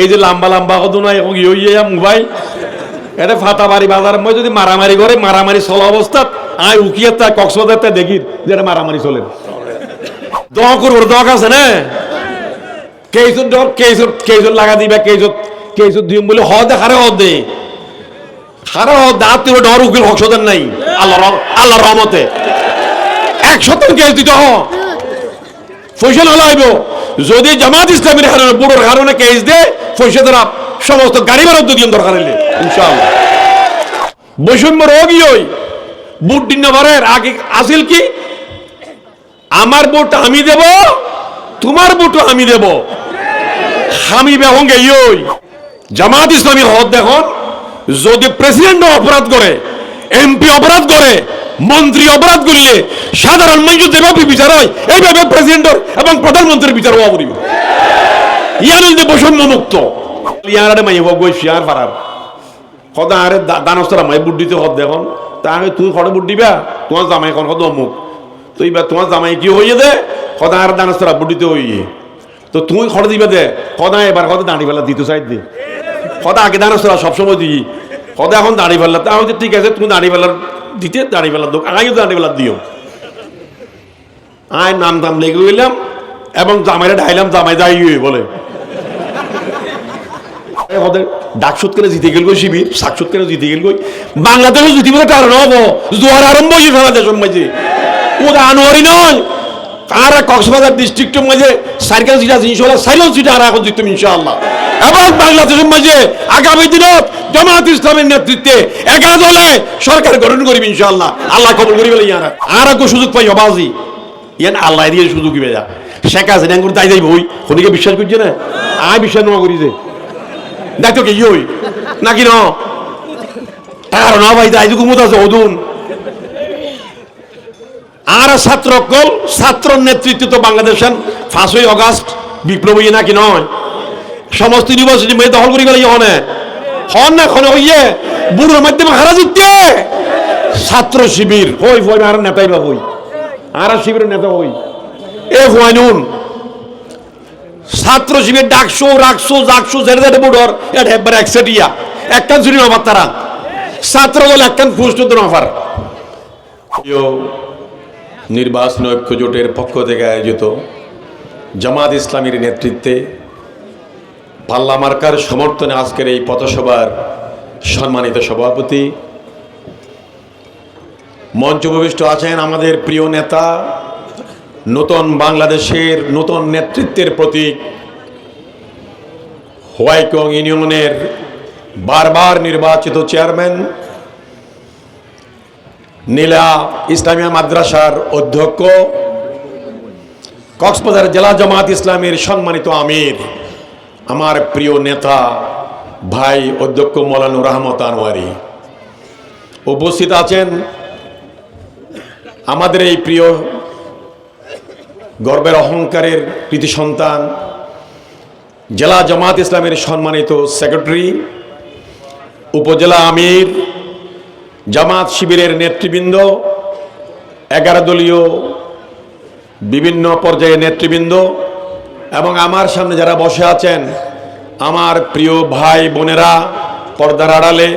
এই যে লম্বা লম্বা কত নাই এবং ইয়ে ইয়ে মোবাইল এটা ফাতা বাড়ি বাজার, মই যদি মারামারি করে, মারামারি চলা অবস্থাত আয় উকিয়ে তা কক্সবাজার তা দেখি, যে এটা মারামারি চলে। দোয়া করব দোয়া আছে না? কেইজত ডর কেইজত কেইজত লাগা দিবা কেইজত কেইজত দিম বলে হ দে হ দে। হারে হ দাঁত তুই ডর উকিল হকসদের নাই। আল্লাহ আল্লাহ রহমতে এক শতাংশ কেস দিতে হ। ফৈসল হলো আইব যদি জামাত ইসলামের বুড়োর হারণে কেস দে ধরা, সমস্ত গাড়ি বরাদ্দ দিয়ে দরকার হইলে বৈষম্য রোগী ওই বুট দিন নাম্বারের আগে আসিল কি? আমার বুট আমি দেব, তোমার আমি দেব। আমি বেহঙ্গে জামাত হদ দেখুন, যদি প্রেসিডেন্ট অপরাধ করে এমপি অপরাধ করে, মন্ত্রী অপরাধ করলে, সাধারণ মানুষ যেভাবে বিচার হয়, এইভাবে প্রেসিডেন্টের এবং প্রধানমন্ত্রীর বিচার হওয়া ইয়ার যে বৈষম্য মুক্ত ইয়ারে মাই হোক গই শিয়ার পারার সদা আরে দানস্তরা মাই বুট দিতে হদ দেখুন তা আমি তুই খড়ে বুট দিবা তোমার জামাই এখন কত অমুক তো এইবার তোমার জামাই কি হইয়ে দে সদা আর দানস্তরা বুট দিতে হইয়ে তো তুই খড়ে দিবে দে সদা এবার কত দাঁড়ি ফেলা দিতে চাই দে সদা আগে দানস্তরা সবসময় দিই সদা এখন দাঁড়ি ফেললা তা আমি ঠিক আছে তুমি দাঁড়ি ফেলার দিতে দাঁড়ি ফেলার দোক আগে দাঁড়ি ফেলার দিও আয় নাম দাম লেগে গেলাম এবং জামাইরা ঢাইলাম জামাই যাই বলে ওদের ডাকসুত জিতে গেল শিবির জিতে গেল কারণ জোয়ার আরম্ভ হয়েছে মাঝে আনোয়ারি নয় কক্সবাজার ডিস্ট্রিক্টের মাঝে সার্কেল যেটা জিনিস হলো সাইলেন্স যেটা আর এখন ইনশাআল্লাহ এবং বাংলাদেশের মাঝে আগামী দিনত জামাত ইসলামের নেতৃত্বে একা দলে সরকার গঠন করিবে ইনশাআল্লাহ আল্লাহ কবুল করিবে ইয়ারা আর একটু সুযোগ পাই অবাজি ইয়ান আল্লাহ দিয়ে সুযোগ যা শেখ হাসিনা খনিকে বিশ্বাস করছে না? আয় বিশ্বাস নেওয়া করি যে দেখতো কি ইয়ে নাকি ন টাকার না ভাই তাই ঘুমত আছে অদুন। আর ছাত্র কল ছাত্র নেতৃত্ব তো বাংলাদেশের পাঁচই অগাস্ট বিপ্লব নাকি নয় সমস্ত ইউনিভার্সিটি মেয়ে দখল করে গেলে হনে হন না খনে হইয়ে বুড়োর মাধ্যমে হারা জিততে ছাত্র শিবির হই হই আর নেতাই বা হই আর শিবিরের নেতা হই এ হুয়াইনুন ছাত্র শিবির ডাকশো রাখছো জাকশো জেরে জেরে বুড়োর, এটা একবার একসেটিয়া একখান চুরি নফার তারা। ছাত্র দল একখান পুষ্ট নফার নির্বাচন ঐক্য জোটের পক্ষ থেকে আয়োজিত জামাত ইসলামীর নেতৃত্বে পাল্লা মার্কার সমর্থনে আজকের এই পথসভার সম্মানিত সভাপতি মঞ্চ উপবিষ্ট আছেন আমাদের প্রিয় নেতা নতুন বাংলাদেশের নতুন নেতৃত্বের প্রতীক হোয়াইকং ইউনিয়নের বারবার নির্বাচিত চেয়ারম্যান, নীলা ইসলামিয়া মাদ্রাসার অধ্যক্ষ, কক্সবাজার জেলা জামাত ইসলামের সম্মানিত আমির, আমার প্রিয় নেতা ভাই অধ্যক্ষ মৌলানুর রহমত আনোয়ারি। উপস্থিত আছেন আমাদের এই প্রিয় গর্বের অহংকারের কৃতি সন্তান, জেলা জামাত ইসলামের সম্মানিত সেক্রেটারি, উপজেলা আমির জামাত শিবিরের নেতৃবৃন্দ, এগারো দলীয় বিভিন্ন পর্যায়ে নেতৃবৃন্দ এবং আমার সামনে যারা বসে আছেন, আমার প্রিয় ভাই বোনেরা, পর্দার আড়ালে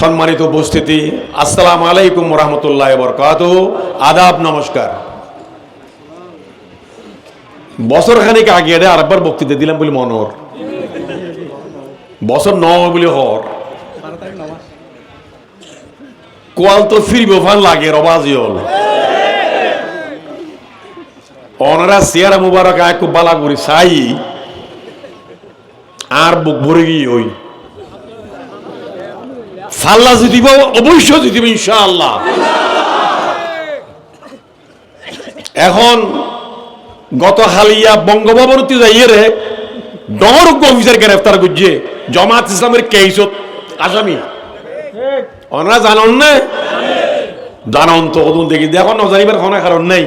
সম্মানিত উপস্থিতি, আসসালামু আলাইকুম রহমতুল্লাহ বরকাত আদাব, নমস্কার। বছর খানিক আগে এটা আরেকবার বক্তৃতা দিলাম বলে মনোর বছর ন বলে হর। কোয়াল তো ফিরব ফান লাগে রবাজি অনারা সিয়ারা মুবারক এক বালা করি চাই আর বুক ভরে গিয়ে ওই। ফাল্লা অবশ্যই জিতিব ইনশাআল্লাহ। এখন গত হালিয়া বঙ্গভবনতে যাইয়ে রে ডরজ্ঞ অফিসার গ্রেফতার করছে। জমাত ইসলামের কেইসত আসামি। ওনারা জানন না? জানন তো কদুন দেখি। দেখো ন জানিবার কোনো কারণ নেই।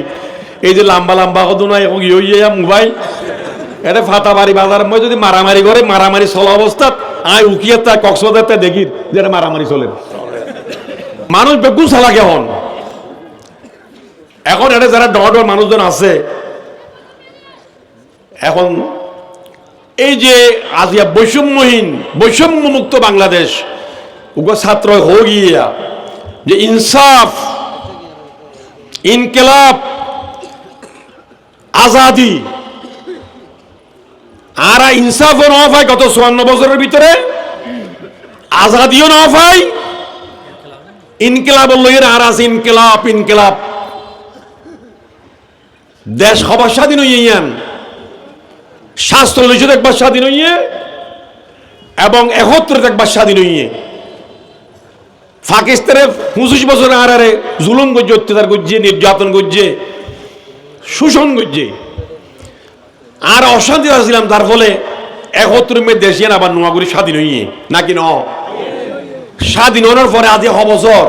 এই যে লাম্বা লাম্বা কদুন এবং ইয়ে ইয়ে মোবাইল। এটা ফাতা বাড়ি বাজার। মই যদি মারামারি করে, মারামারি চলা অবস্থাত আয় উকিয়ে তা কক্সবাজার তা দেখি যে মারামারি চলে। মানুষ বেগুন চালা কেমন এখন এটা যারা ডর ডর মানুষজন আছে এখন এই যে আজিয়া বৈষম্যহীন বৈষম্য মুক্ত বাংলাদেশ উগো ছাত্র হো গিয়া যে ইনসাফ, ইনকেলাব, আজাদি, আর ইনসাফও ন পায় গত চুয়ান্ন বছরের ভিতরে, আজাদিও ন পায় ইনকেলাব লইয়ের আর আছে ইনকেলাব ইনকেলাব। দেশ হবার স্বাধীন হইয়ান শাস্ত্র লইছে একবার স্বাধীন হইয়ে এবং একত্র একবার স্বাধীন হইয়ে। পাকিস্তানে পঁচিশ বছর আর আরে জুলুম করছে অত্যাচার করছে নির্যাতন করছে শোষণ করছে আর অশান্তি আসছিলাম তার ফলে একত্র মেয়ে দেশিয়ান আবার নোয়াগুড়ি স্বাধীন হইয়ে। নাকি ন? স্বাধীন হওয়ার পরে আজ হ বছর।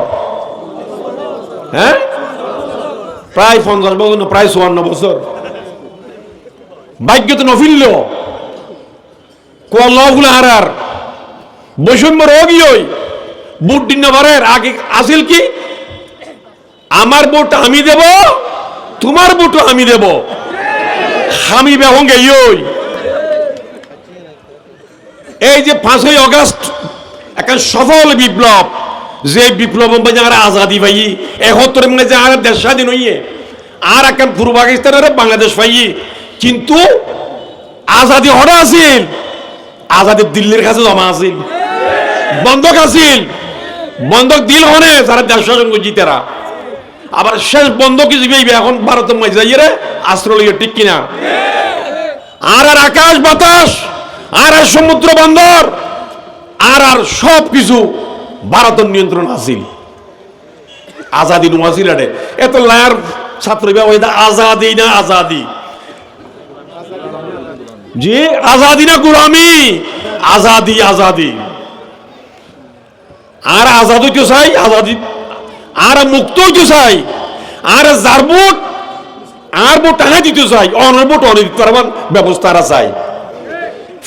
হ্যাঁ? প্রায় পঞ্চাশ বছর, প্রায় চুয়ান্ন বছর। ভাগ্য তো নফিল্ল কোয়াল্লাগুলো হারার। বৈষম্য রোগী ওই বুট দিন বারের আগে আসিল কি? আমার বুট আমি দেব, তোমার বুট আমি দেব। আমি বেহঙ্গে ইয়ই এই যে পাঁচই অগস্ট একটা সফল বিপ্লব। যে বিপ্লব যারা আজাদি পাই একত্তর মানে যারা দেশ স্বাধীন হইয়ে, আর একটা পূর্ব পাকিস্তানের বাংলাদেশ পাই কিন্তু আজাদি হঠাৎ আছিল। আজাদি দিল্লির কাছে জমা আছিল। বন্ধক আছিল। বন্ধক দিল হনে, যারা দেশ শাসন করছি তারা। আবার শেষ বন্ধক হিসেবে এখন ভারতের মাঝে যাইয়ে রে আশ্রয় ঠিক কিনা? আর আর আকাশ বাতাস, আর আর সমুদ্র বন্দর, আর আর সব কিছু ভারতের নিয়ন্ত্রণ আছিল। আজাদি নোয়াছিল এত লায়ার ছাত্র আজাদি না আজাদি? যে আজাদি না গুলামি আজাদি আজাদি। আর আজাদ হইতে চাই, আজাদি আর মুক্ত হইতে চাই। আর যার ভোট আর ভোট টাকা দিতে চাই। অনের ভোট অনে দিতে পারবার ব্যবস্থা আর চাই।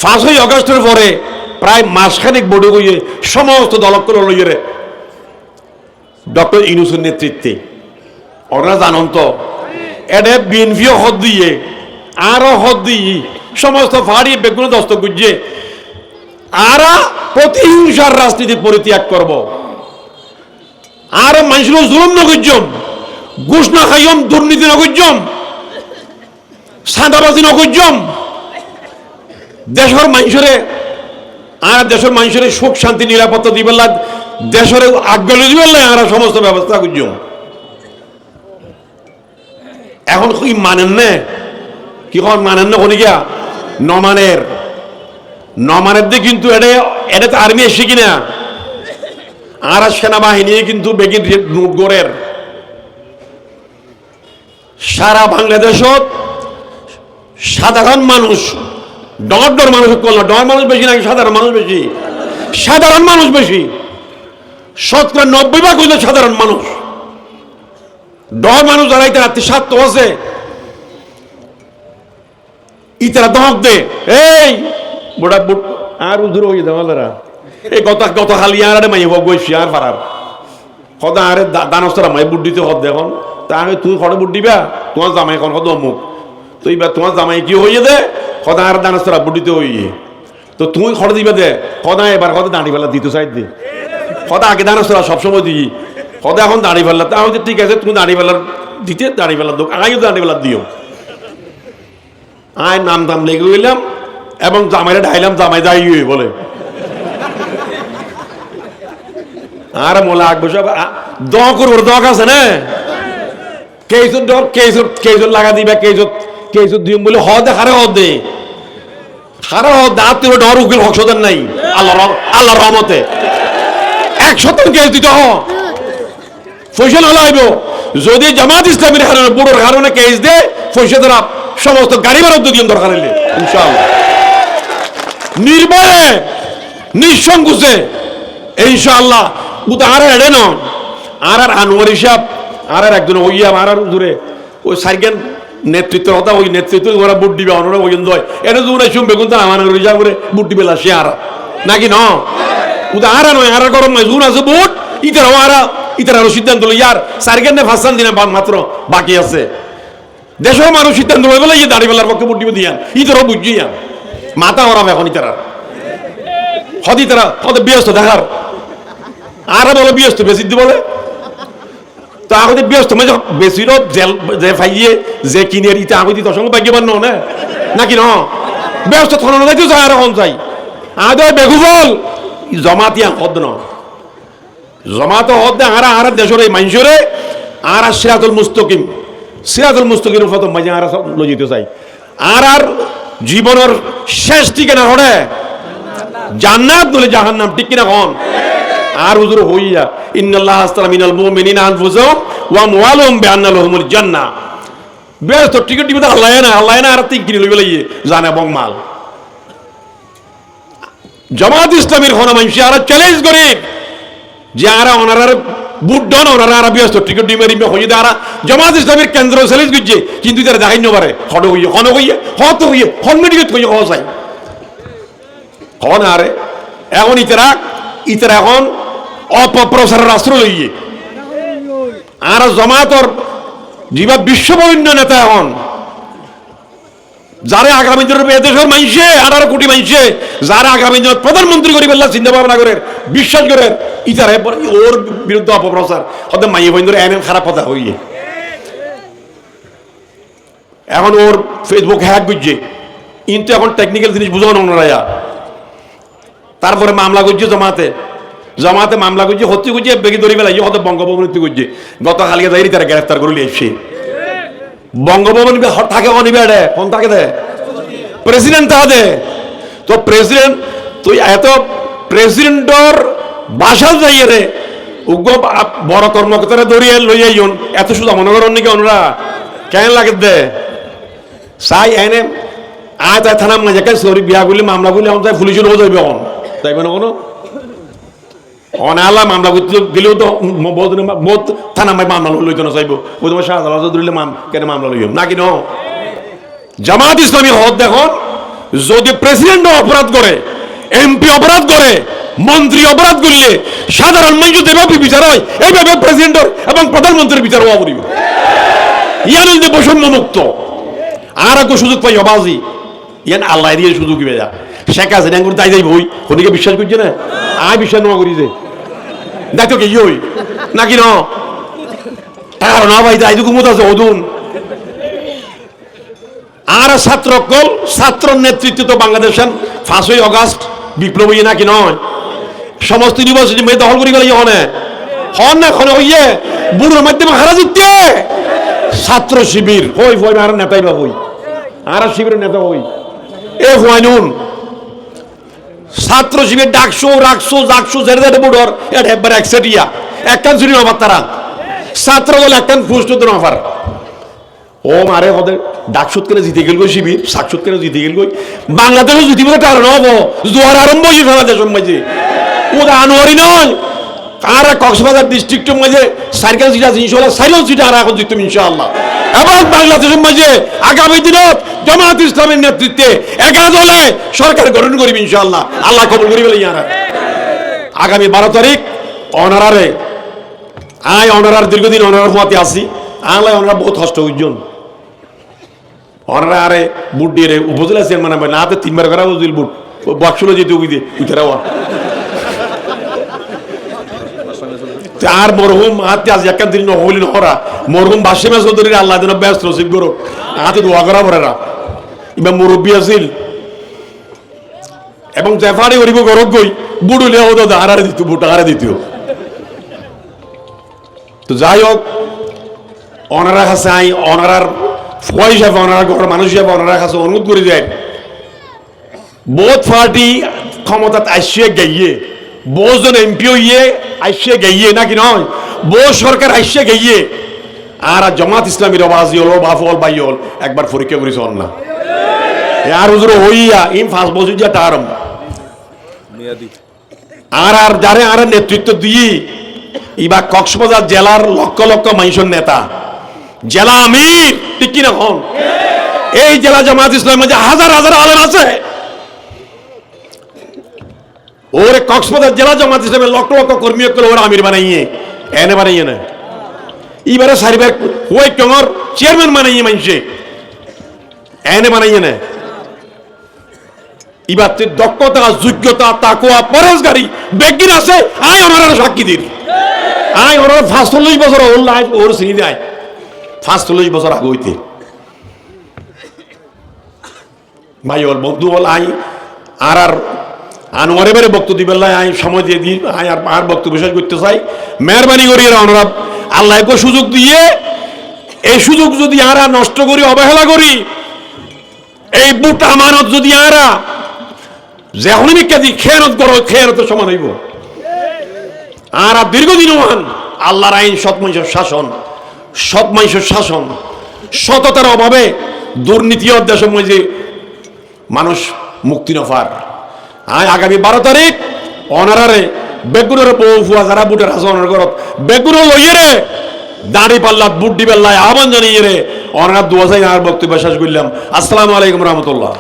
পাঁচই অগস্টের পরে প্রায় মাসখানেক বোর্ডে গিয়ে সমস্ত দলকল লইয়ে ডক্টর ইনুসের নেতৃত্বে। ওনারা জানন তো এটা বিএনপিও হদ দিয়ে আরও হদ দিয়ে সমস্ত ফাড়ি বেগুন দস্ত গুজে আরা প্রতিহিংসার রাজনীতি পরিত্যাগ করব। আর মানুষের জুলুম নগর্যম ঘুষ না খাইয়ম, দুর্নীতি নগর্যম সাদাবাজি নগর্যম দেশের মানুষের, আর দেশের মানুষের সুখ, শান্তি, নিরাপত্তা দিবেন লাগ, দেশের আগ্রহ দিবেন লাই আর সমস্ত ব্যবস্থা করছুম এখন কি মানেন না? কি কন মানেন না গিয়া নমানের নমানের। দিয়ে কিন্তু এটা এটা তো আর্মি এসে কিনা? আর সেনাবাহিনী কিন্তু বেগিন নোট গড়ের সারা বাংলাদেশত সাধারণ মানুষ ডর ডর মানুষ করল ডর মানুষ বেশি নাকি সাধারণ মানুষ বেশি? সাধারণ মানুষ বেশি। শতকরা নব্বই ভাগ হইল সাধারণ মানুষ। ডর মানুষ যারা ইতার আত্মীয় স্বার্থ আছে ইতারা দহক দে। এই, বুড়া বুট, আর উদুর হয়ে দেওয়ালেরা এই গত গত খালি আর মাই হব গইছি, আর পারার সদা আরে দানস্তরা মাই বুট দিতে হদ দেখুন তা আমি তুই খড়ে বুট দিবা, তোমার জামাই এখন কত অমুক। তো এবার তোমার জামাই কি হইয়ে দে, সদা আর দানস্তরা বুট দিতে হইয়ে। তো তুমি খড়ে দিবে দে, সদা এবার কত দাঁড়ি ফেলা দিতে চাই দে। সদা আগে দানস্তরা সবসময় দিই। সদা এখন দাঁড়ি ফেললা তা ঠিক আছে, তুমি দাঁড়ি ফেলার দিতে দাঁড়ি ফেলার দোক আগাইও দাঁড়ি ফেলার দিও। আয় নাম দাম লেগে গেলাম এবং জামাইরে ঢাইলাম, জামাই যাই বলে। আর মোলা আগ বসে দ করব দক আছে না। লাগা দিম বলে হ দে হারে হ দে। হারে হ দাঁত তুই ডর উকিল হকসদের নাই। আল্লাহ আল্লাহ রহমতে। এক শতক কেজ দিতে হ। ফৈসল হলো আইব। যদি জামাত ইসলামের কারণে বুড়োর কারণে কেস দে ফৈসে ধরা সমস্ত গাড়ি বারদ্দ দিয়ে দরকার হইলে নির্ভয়ে, নিঃসংকোচে, ইনশাআল্লাহ। উতা আর এড়ে ন আর আর আনোয়ার হিসাব আর আর একজন ওইয়া আর আর দূরে। ওই সার্গেন নেতৃত্ব কথা ওই নেতৃত্ব ওরা বুট দিবে অনরা ওই দয় এটা দূরে শুন বেগুন তার আমার হিসাব করে বুট দিবে সে আর। নাকি ন? উদা আর নয় আর গরম নয়, জুন আছে বুট আর আরও সিদ্ধান্ত লই, ইয়ার সার্গেন নে ফাঁসান দিনে মাত্র বাকি আছে। দেশের মানুষ সিদ্ধান্ত লই বলে ইয়ে দাঁড়িয়ে বেলার পক্ষে বুট দিবে দিয়ান ইতারও বুঝিয়ান মাথা ওরাবে এখন তারা। হদি তারা হতে ব্যস্ত দেখার। আর বলে ব্যস্ত বেশি দি বলে। তো আগতে ব্যস্ত মানে বেশির জেল, যে ফাইয়ে, যে কিনে ইতে আগতি তোর সঙ্গে ভাগ্যবান ন না? নাকি ন ব্যস্ত থন যাইতে চাই আর এখন চাই আদয় বেগুবল জমাতিয়া হদ ন জমাত হদ আর আর দেশের মানুষরে আর আর সিরাতুল মুস্তকিম। সিরাতুল মুস্তকিম প্রথম মাঝে আর লজিতে চাই আর আর জীবনের শেষ ঠিকানা হরে। জান্নাত বলে জাহান্নাম, ঠিক কিনা কন? আর হুজুর হইয়া, ইন্নাল্লাহ আস্তালা মিনাল মুমিনিনা আনফুসাহুম ওয়া আমওয়ালুহুম বিআন্না লাহুমুল জান্নাহ বেশ তো টিকিট টিকিট আল্লাহ না আল্লাহ না আর তিন কিনে লইবে লাগিয়ে জানে বং মাল। জামাত ইসলামের হন মানুষ আর চ্যালেঞ্জ করে যে আর ওনার বুট ডন, ওরা আরবি আসতো, টিকিট ডিমে ডিমে হয়ে দাঁড়া। জামাত ইসলামের কেন্দ্র সেলিস গুজছে কিন্তু তারা দেখাই পারে। হন হইয়ে হন হইয়ে, হত হইয়ে, হন মেডিকেট হইয়ে যায় হন আরে, এখন ইতারা ইতারা এখন অপপ্রচারের আশ্রয় লইয়ে। আর জমাতর যিবা বিশ্ববরেণ্য নেতা এখন। যারা আগামী দিনের এদেশের মানুষে, আঠারো কোটি মানুষে, যারা আগামী দিনের প্রধানমন্ত্রী করি বললা চিন্তা ভাবনা করে বিশ্বাস করে ইতারা ওর বিরুদ্ধে অপপ্রচার। হতে মাইয়ে বন্ধুর এমন খারাপ কথা হইয়ে। এখন ওর ফেসবুক হ্যাক বুঝছে কিন্তু এখন টেকনিক্যাল জিনিস বুঝানো ওনারা তারপরে মামলা করছে জমাতে। জমাতে মামলা করছে, হত্যি করছে, বেগে ধরি বেলা হতে বঙ্গভবন হত্যি করছে। গত কালকে যাই তারা গ্রেফতার করলে এসে বঙ্গভবন থাকে অনিবে রে কোন থাকে দে? প্রেসিডেন্ট তাহা দে। তো প্রেসিডেন্ট তুই এত প্রেসিডেন্টর বাসা যাই রে, উগ্র বড় কর্মকর্তারা ধরিয়ে ইয়ন এত শুধু মনে করেন নাকি ওনরা কেন লাগে দে? চাই এনে আয় তাই থানা মাঝে কেন সরি বিয়া করলে, মামলা করলে আমার তাই পুলিশের হয়ে যাবে অন তাইবে না কোনো অনালা মামলা গেলেও তো বহুত থানা মামলা লইতো না ওই তোমার মাম কেন মামলা লইব? জামাত ইসলামী হদ দেখুন, যদি প্রেসিডেন্ট অপরাধ করে এমপি অপরাধ করে, মন্ত্রী অপরাধ করলে, সাধারণ যেভাবে বিচার হয় এইভাবে প্রেসিডেন্টর এবং প্রধানমন্ত্রীর বিচার হওয়া করিব। ইয়ান মুক্ত আর একটু সুযোগ পাই অবাজি। ইয়ান আল্লাহ দিয়ে সুযোগ শেখ হাসিনা করে তাই যাই বই হনিকে বিশ্বাস করছে না? আয় বিশ্বাস নোয়া করি যে। দেখো কি ইয়ে নাকি ন? টাকা না ভাই, তাই তো কুমত আছে, অদুন। আর ছাত্র কল, ছাত্র নেতৃত্ব তো বাংলাদেশের পাঁচই অগাস্ট, বিপ্লব নাকি নয়? সমস্ত ইউনিভার্সিটি মেয়ে দখল করে গেলে হনে হন না, হনে হইয়ে বুড়োর মাধ্যমে হারা জিততে। ছাত্র শিবির, হই হই আর নেতাই বা হই। আর শিবিরের নেতা হই। এ হুয়ানুন ছাত্র শিবির ডাকসো রাখসো জাকসো জেরে জেরে বুডর এটা একবার একসেটিয়া একখান শুনি আমার তারা। ছাত্র বলে একখান তো নফার ও মারে হদের ডাকসুত কেন জিতে গেল শিবির শাকসুত কেন জিতে গেল বাংলাদেশও জিতিব কারণ হব জোয়ার আরম্ভ হয়েছে সারা দেশের মাঝে ওটা আনোয়ারি নয়। আর কক্সবাজার ডিস্ট্রিক্টের মাঝে সাইকেল সিটা জিনিস হলো সাইকেল সিটা আর এখন জিততাম ইনশাআল্লাহ। এবং বাংলাদেশের মাঝে আগামী দিনত জামাত ইসলামের নেতৃত্বে একা দলে সরকার গঠন করিব ইনশাআল্লাহ। আল্লাহ কবুল করিবে ইয়ারা। আগামী বারো তারিখ অনারারে, আয় অনারার দীর্ঘদিন অনারার হওয়াতে আসি আলাই অনারা বহুত কষ্ট উজ্জন অনারা আরে বুট দিয়ে উপজেলা চেয়ারম্যান না তিনবার করা বুট। বক্সুলো যেতে উঠে উঠে আর মরহুম হাতে আজ একান দিন নহলি নহরা মরহুম বাসিমা চৌধুরীর আল্লাহ যেন ব্যস্ত রসিক গরো হাতে দোয়া করা পড়েরা ইবা মুরব্বী আছিল এবং জেফারি করিব গরক গই বুড়ুলে হতো আহারে দিত, বুট আহারে দ্বিতীয় তো যাই হোক, অনারা কাছে আই, অনারার ফুয়া হিসাবে অনারা ঘরের মানুষ হিসাবে অনারা কাছে অনুরোধ করে যায়। বোধ পার্টি ক্ষমতাত আসিয়ে গেইয়ে বহুজন এমপিও ইয়ে আসিয়ে গেইয়ে নাকি নয়? বহু সরকার আইসে গেইয়ে আর জমাত ইসলামীর অবাজি হল বাফল বাই হল একবার পরীক্ষা করেছে না। আর হুজুর হইয়া ইম পাঁচ বছর যে টার্ম আর আর যারে আর নেতৃত্ব দিয়ে ইবা কক্সবাজার জেলার লক্ষ লক্ষ মানুষের নেতা। জেলা আমির ঠিক কিনা হন এই জেলা জামাত ইসলামের মধ্যে হাজার হাজার আলেম আছে। ওরে কক্সবাজার জেলা জামাত ইসলামের লক্ষ লক্ষ কর্মী করে ওরা আমির বানাইয়ে, এনে বানাইয়ে না এবারে সারিবার ওই কঙর চেয়ারম্যান বানাইয়ে মানছে এনে বানাইয়ে না ইবাতের দক্ষতা, যোগ্যতা, তাকোয়া বেগিন আছে, আয় ওনারা সাক্ষী দিন। আয় চল্লিশ বছর ওর লাইফ ওর দেয়। বছর আগে হইতে। ভাই, ওর বন্ধু বল আই আর আর আনোয়ারে বেড়ে বক্তব্য দিবেন আই সময় দিয়ে দিই, আই আর আর বক্তব্য শেষ করতে চাই। মেহরবানি করি এরা ওনারা আল্লাহকে সুযোগ দিয়ে এই সুযোগ যদি আরা, নষ্ট করি, অবহেলা করি, এই বুট আমানত যদি আরা মিক্কা দি খেয়ানত করো, খেয়ানতের সমান হইব। আর আর দীর্ঘদিন হন আল্লাহর আইন, সৎ মানুষের শাসন, সৎ মানুষের শাসন, সততার অভাবে দুর্নীতি অধ্যাসের যে মানুষ মুক্তি নফার আয় আগামী বারো তারিখ, অনারারে বেগুনের পৌফুয়া যারা বুটের হাসনের অনার ঘরত বেগুন লইয়ে রে, দাঁড়ি পাল্লা বুট পাল্লায় আহ্বান জানিয়ে রে অনারা দু হাজার বক্তব্য শেষ করলাম। আসসালামু আলাইকুম রহমতুল্লাহ।